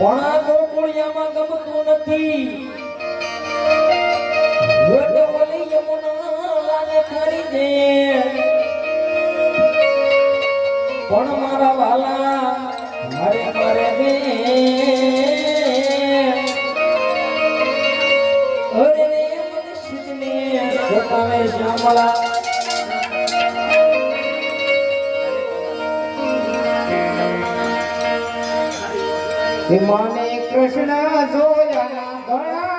પણ આ ગોકુળિયામાં ગમતું નથી. વડ ઓલી યમુના લાગે ખરી પણ મારા વાલા મારે મારે બે અરે મને શ્યામળા મને કૃષ્ણ જોયા ઘણા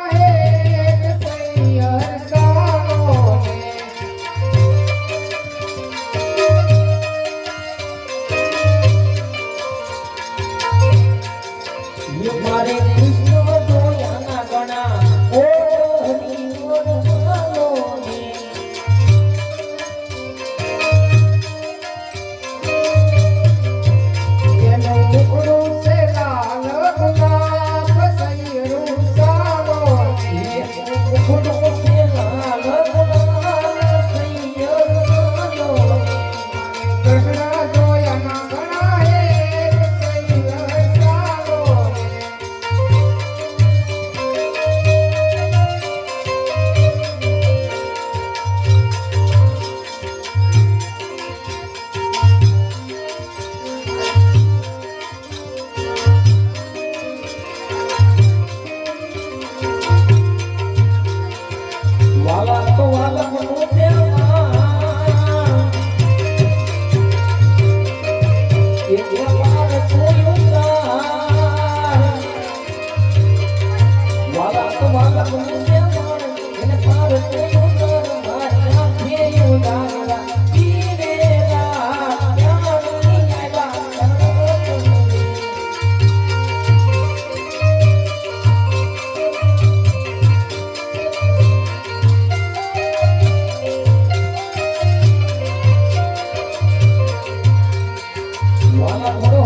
મારે કૃષ્ણ ગણા ઓ વાલા થોડો